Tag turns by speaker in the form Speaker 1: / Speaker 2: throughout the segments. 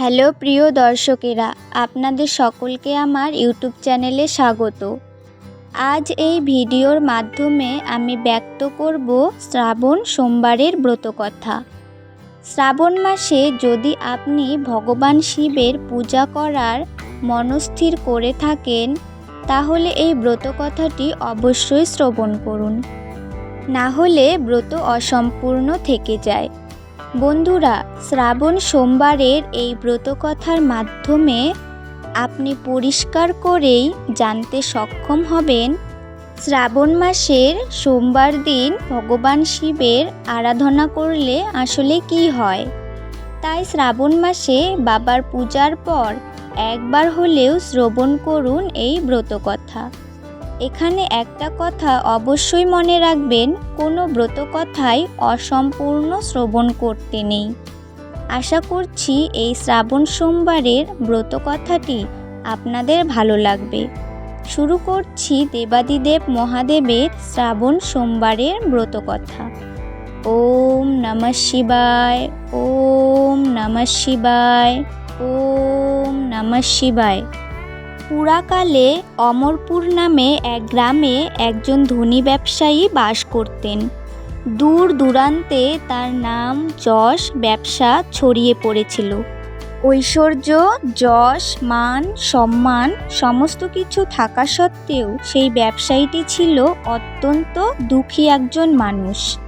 Speaker 1: Hello প্রিয় দর্শকেরা, আপনাদের সকলকে আমার ইউটিউব চ্যানেলে স্বাগত। আজ এই ভিডিওর মাধ্যমে আমি ব্যক্ত করব শ্রাবণ সোমবারের ব্রতকথা। শ্রাবণ মাসে যদি আপনি ভগবান শিবের পূজা করার মনস্থির করে থাকেন, তাহলে এই ব্রতকথাটি অবশ্যই শ্রবণ করুন। না হলে ব্রত অসম্পূর্ণ থেকে যায়। বন্ধুরা, শ্রাবণ সোমবারের এই ব্রতকথার মাধ্যমে আপনি পরিষ্কার করেই জানতে সক্ষম হবেন শ্রাবণ মাসের সোমবার দিন ভগবান শিবের আরাধনা করলে আসলে কি হয়? তাই শ্রাবণ মাসে বাবার পূজার পর একবার হলেও শ্রবণ করুন এই ব্রতকথা। এখানে একটা কথা অবশ্যই মনে রাখবেন, কোনো ব্রতকথাই অসম্পূর্ণ শ্রবণ করতে নেই। আশা করছি এই শ্রাবণ সোমবারের ব্রতকথাটি আপনাদের ভালো লাগবে। শুরু করছি দেবাদিদেব মহাদেবের শ্রাবণ সোমবারের ব্রতকথা। ওম নমঃ শিবায়, ওম নমঃ শিবায়, ওম নমঃ শিবায়। পুরাকালে অমরপুর নামে এক গ্রামে একজন ধনী ব্যবসায়ী বাস করতেন। দূর দূরান্তে তার নাম যশ ব্যবসা ছড়িয়ে পড়েছিল। ঐশ্বর্য, যশ, মান, সম্মান সমস্ত কিছু থাকা সত্ত্বেও সেই ব্যবসায়ীটি ছিল অত্যন্ত দুঃখী একজন মানুষ।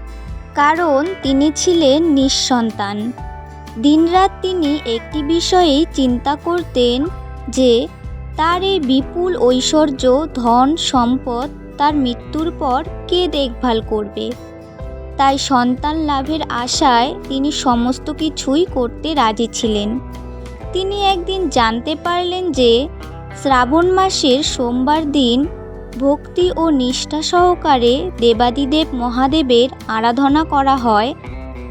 Speaker 1: কারণ তিনি ছিলেন নিঃসন্তান। দিনরাত তিনি একটি বিষয়েই চিন্তা করতেন যে তার এই বিপুল ঐশ্বর্য, ধন, সম্পদ তার মৃত্যুর পর কে দেখভাল করবে? তাই সন্তান লাভের আশায় তিনি সমস্ত কিছুই করতে রাজি ছিলেন। তিনি একদিন জানতে পারলেন যে শ্রাবণ মাসের সোমবার দিন ভক্তি ও নিষ্ঠা সহকারে দেবাদিদেব মহাদেবের আরাধনা করা হয়,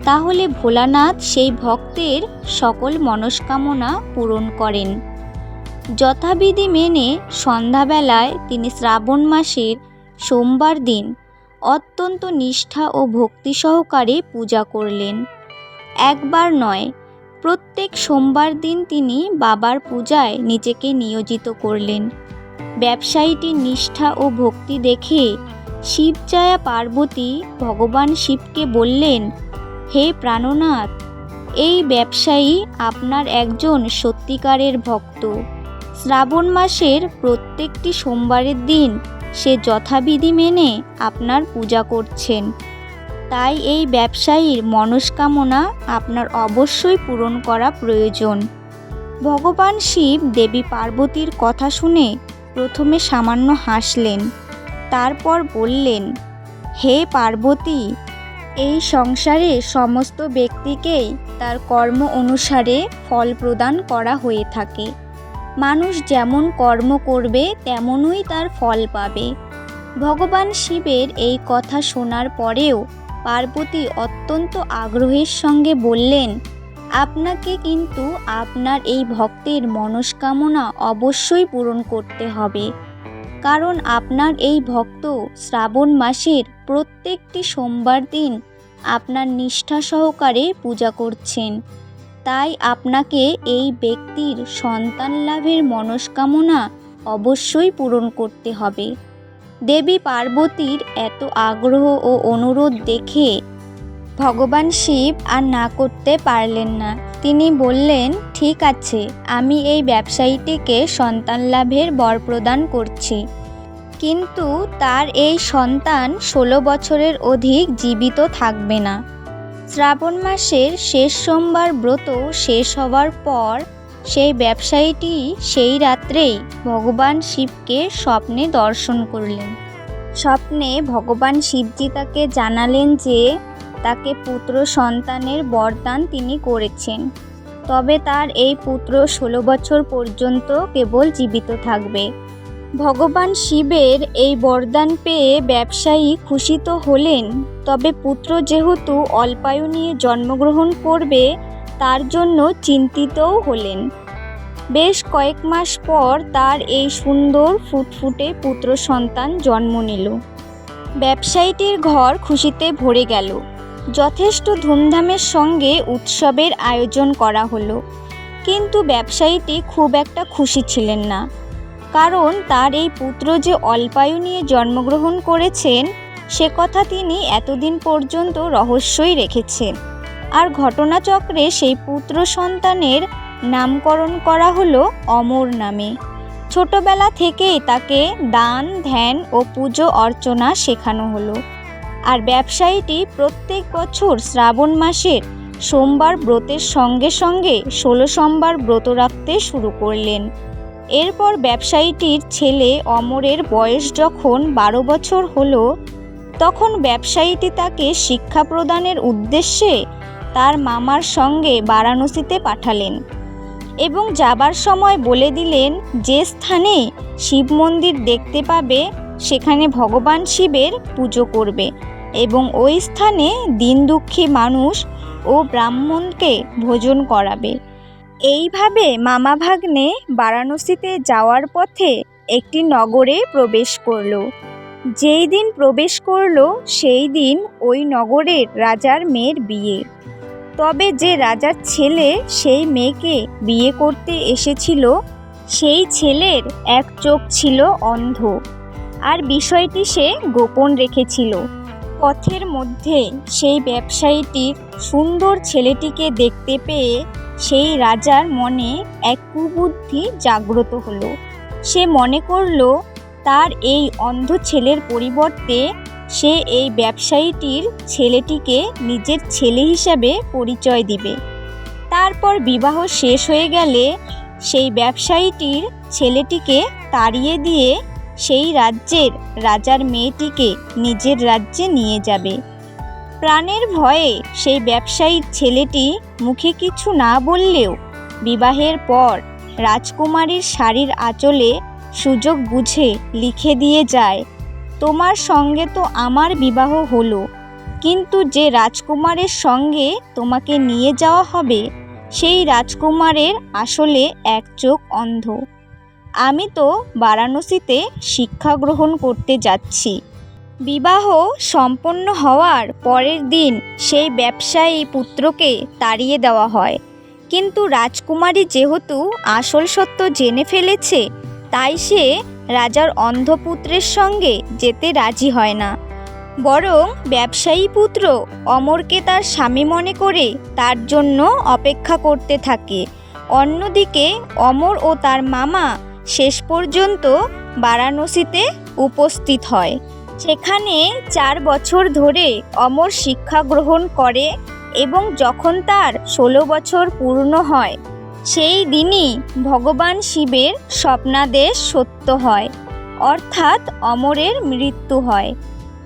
Speaker 1: তাহলে ভোলানাথ সেই ভক্তের সকল মনস্কামনা পূরণ করেন। যথাবিধি মেনে সন্ধ্যাবেলায় তিনি শ্রাবণ মাসের সোমবার দিন অত্যন্ত নিষ্ঠা ও ভক্তি সহকারে পূজা করলেন। একবার নয়, প্রত্যেক সোমবার দিন তিনি বাবার পূজায় নিজেকে নিয়োজিত করলেন। ব্যবসায়ীটির নিষ্ঠা ও ভক্তি দেখে শিবজায়া পার্বতী ভগবান শিবকে বললেন, হে প্রাণনাথ, এই ব্যবসায়ী আপনার একজন সত্যিকারের ভক্ত। শ্রাবণ মাসের প্রত্যেকটি সোমবারের দিন সে যথাবিধি মেনে আপনার পূজা করছেন। তাই এই ব্যবসায়ীর মনস্কামনা আপনার অবশ্যই পূরণ করা প্রয়োজন। ভগবান শিব দেবী পার্বতীর কথা শুনে প্রথমে সামান্য হাসলেন, তারপর বললেন, হে পার্বতী, এই সংসারে সমস্ত ব্যক্তিকেই তার কর্ম অনুসারে ফল প্রদান করা হয়ে থাকে। মানুষ যেমন কর্ম করবে, তেমনই তার ফল পাবে। ভগবান শিবের এই কথা শোনার পরেও পার্বতী অত্যন্ত আগ্রহের সঙ্গে বললেন, আপনাকে কিন্তু আপনার এই ভক্তের মনস্কামনা অবশ্যই পূরণ করতে হবে। কারণ আপনার এই ভক্ত শ্রাবণ মাসের প্রত্যেকটি সোমবার দিন আপনার নিষ্ঠা সহকারে পূজা করছেন। তাই আপনাকে এই ব্যক্তির সন্তান লাভের মনস্কামনা অবশ্যই পূরণ করতে হবে। দেবী পার্বতীর এত আগ্রহ ও অনুরোধ দেখে ভগবান শিব আর না করতে পারলেন না। তিনি বললেন, ঠিক আছে, আমি এই ব্যবসায়ীটিকে সন্তান লাভের বর প্রদান করছি। কিন্তু তার এই সন্তান ষোলো বছরের অধিক জীবিত থাকবে না। শ্রাবণ মাসের শেষ সোমবার ব্রত শেষ হওয়ার পর সেই ব্যবসায়ীটি সেই রাত্রেই ভগবান শিবকে স্বপ্নে দর্শন করলেন। স্বপ্নে ভগবান শিবজি তাকে জানালেন যে তাকে পুত্র সন্তানের বরদান তিনি করেছেন। তবে তার এই পুত্র ষোলো বছর পর্যন্ত কেবল জীবিত থাকবে। ভগবান শিবের এই বরদান পেয়ে ব্যবসায়ী খুশি তো হলেন। তবে পুত্র যেহেতু অল্পায়ু নিয়ে জন্মগ্রহণ করবে, তার জন্য চিন্তিতও হলেন। বেশ কয়েক মাস পর তার এই সুন্দর ফুটফুটে পুত্র সন্তান জন্ম নিল। ব্যবসায়ীটির ঘর খুশিতে ভরে গেল। যথেষ্ট ধুমধামের সঙ্গে উৎসবের আয়োজন করা হলো। কিন্তু ব্যবসায়ীটি খুব একটা খুশি ছিলেন না। কারণ তার এই পুত্র যে অল্পায়ু নিয়ে জন্মগ্রহণ করেছেন, সে কথা তিনি এতদিন পর্যন্ত রহস্যই রেখেছেন। আর ঘটনাচক্রে সেই পুত্র সন্তানের নামকরণ করা হলো অমর নামে। ছোটবেলা থেকেই তাকে দান, ধ্যান ও পুজো অর্চনা শেখানো হলো। আর ব্যবসায়ীটি প্রত্যেক বছর শ্রাবণ মাসের সোমবার ব্রতের সঙ্গে সঙ্গে ষোলো সোমবার ব্রত রাখতে শুরু করলেন। এরপর ব্যবসায়ীটির ছেলে অমরের বয়স যখন বারো বছর হলো, তখন ব্যবসায়ীটি তাকে শিক্ষা প্রদানের উদ্দেশ্যে তার মামার সঙ্গে বারাণসীতে পাঠালেন এবং যাবার সময় বলে দিলেন, যে স্থানে শিব মন্দির দেখতে পাবে, সেখানে ভগবান শিবের পুজো করবে এবং ওই স্থানে দিন দুঃখী মানুষ ও ব্রাহ্মণকে ভোজন করাবে। এইভাবে মামা ভাগ্নে বারাণসীতে যাওয়ার পথে একটি নগরে প্রবেশ করল। যেই দিন প্রবেশ করল, সেই দিন ওই নগরের রাজার মেয়ের বিয়ে। তবে যে রাজার ছেলে সেই মেয়েকে বিয়ে করতে এসেছিল, সেই ছেলের এক চোখ ছিল অন্ধ আর বিষয়টি সে গোপন রেখেছিল। পথের মধ্যে সেই ব্যবসায়ীটির সুন্দর ছেলেটিকে দেখতে পেয়ে সেই রাজার মনে এক কুবুদ্ধি জাগ্রত হলো। সে মনে করল, তার এই অন্ধ ছেলের পরিবর্তে সে এই ব্যবসায়ীটির ছেলেটিকে নিজের ছেলে হিসাবে পরিচয় দিবে। তারপর বিবাহ শেষ হয়ে গেলে সেই ব্যবসায়ীটির ছেলেটিকে তাড়িয়ে দিয়ে সেই রাজ্যের রাজার মেয়েটিকে নিজের রাজ্যে নিয়ে যাবে। প্রাণের ভয়ে সেই ব্যবসায়ীর ছেলেটি মুখে কিছু না বললেও বিবাহের পর রাজকুমারীর শাড়ির আঁচলে সুযোগ বুঝে লিখে দিয়ে যায়, তোমার সঙ্গে তো আমার বিবাহ হলো, কিন্তু যে রাজকুমারের সঙ্গে তোমাকে নিয়ে যাওয়া হবে, সেই রাজকুমারের আসলে এক চোখ অন্ধ। আমি তো বারাণসীতে শিক্ষা গ্রহণ করতে যাচ্ছি। বিবাহ সম্পন্ন হওয়ার পরের দিন সেই ব্যবসায়ী পুত্রকে তাড়িয়ে দেওয়া হয়। কিন্তু রাজকুমারী যেহেতু আসল সত্য জেনে ফেলেছে, তাই সে রাজার অন্ধপুত্রের সঙ্গে যেতে রাজি হয় না। বরং ব্যবসায়ী পুত্র অমরকে তার স্বামী মনে করে তার জন্য অপেক্ষা করতে থাকে। অন্যদিকে অমর ও তার মামা শেষ পর্যন্ত বারাণসীতে উপস্থিত হয়। সেখানে চার বছর ধরে অমর শিক্ষা গ্রহণ করে এবং যখন তার ষোলো বছর পূর্ণ হয়, সেই দিনই ভগবান শিবের স্বপ্নাদেশ সত্য হয়, অর্থাৎ অমরের মৃত্যু হয়।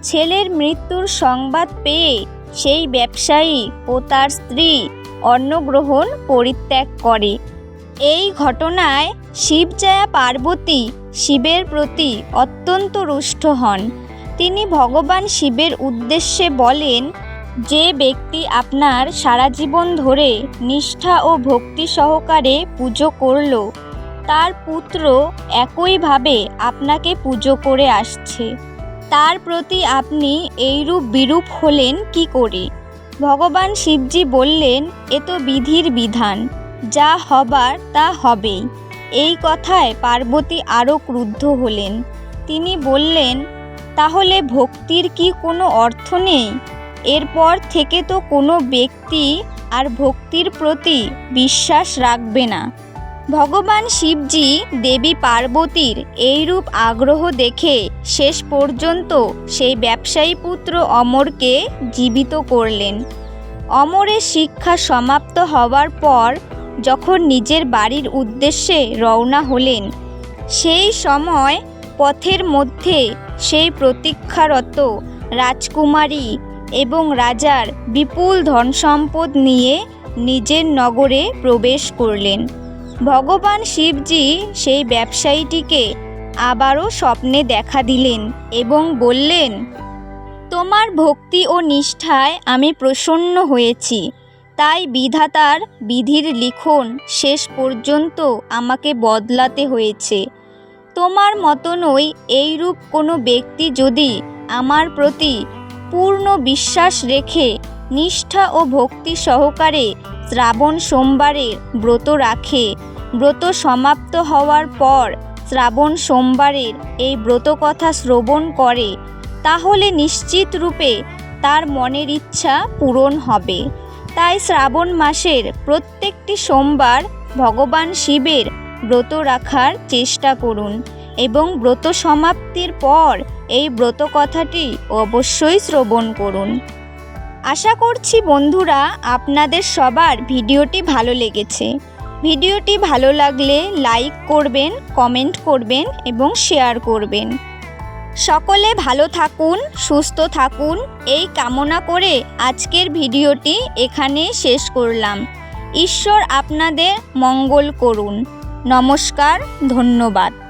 Speaker 1: ছেলের মৃত্যুর সংবাদ পেয়ে সেই ব্যবসায়ী ও তার স্ত্রী অন্নগ্রহণ পরিত্যাগ করে। এই ঘটনায় শিবজয়া পার্বতী শিবের প্রতি অত্যন্ত রুষ্ট হন। তিনি ভগবান শিবের উদ্দেশ্যে বলেন, যে ব্যক্তি আপনার সারা জীবন ধরে নিষ্ঠা ও ভক্তি সহকারে পুজো করল, তার পুত্র একইভাবে আপনাকে পুজো করে আসছে। তার প্রতি আপনি এইরূপ বিরূপ হলেন কি করে? ভগবান শিবজি বললেন, এ তো বিধির বিধান, যা হবার তা হবেই। এই কথায় পার্বতী আরও ক্রুদ্ধ হলেন। তিনি বললেন তাহলে ভক্তির কি কোনো অর্থ নেই? এরপর থেকে তো কোনো ব্যক্তি আর ভক্তির প্রতি বিশ্বাস রাখবে না। ভগবান শিবজি দেবী পার্বতীর এইরূপ আগ্রহ দেখে শেষ পর্যন্ত সেই ব্যবসায়ী পুত্র অমরকে জীবিত করলেন। অমরের শিক্ষা সমাপ্ত হওয়ার পর যখন নিজের বাড়ির উদ্দেশ্যে রওনা হলেন, সেই সময় পথের মধ্যে সেই প্রতীক্ষারত রাজকুমারী এবং রাজার বিপুল ধনসম্পদ নিয়ে নিজের নগরে প্রবেশ করলেন। ভগবান শিবজি সেই ব্যবসায়ীটিকে আবারও স্বপ্নে দেখা দিলেন এবং বললেন, তোমার ভক্তি ও নিষ্ঠায় আমি প্রসন্ন হয়েছি। তাই বিধাতার বিধির লিখন শেষ পর্যন্ত আমাকে বদলাতে হয়েছে। তোমার মতনই এইরূপ কোনো ব্যক্তি যদি আমার প্রতি পূর্ণ বিশ্বাস রেখে নিষ্ঠা ও ভক্তি সহকারে শ্রাবণ সোমবারে ব্রত রাখে, ব্রত সমাপ্ত হওয়ার পর শ্রাবণ সোমবারের এই ব্রত কথা শ্রবণ করে, তাহলে নিশ্চিত রূপে তার মনের ইচ্ছা পূরণ হবে। তাই শ্রাবণ মাসের প্রত্যেকটি সোমবার ভগবান শিবের ব্রত রাখার চেষ্টা করুন এবং ব্রত সমাপ্তির পর এই ব্রত কথাটি অবশ্যই শ্রবণ করুন। আশা করছি বন্ধুরা আপনাদের সবার ভিডিওটি ভালো লেগেছে। ভিডিওটি ভালো লাগলে লাইক করবেন, কমেন্ট করবেন এবং শেয়ার করবেন। সকলে ভালো থাকুন, সুস্থ থাকুন। এই কামনা করে আজকের ভিডিওটি এখানে শেষ করলাম। ঈশ্বর আপনাদের মঙ্গল করুন। নমস্কার ধন্যবাদ।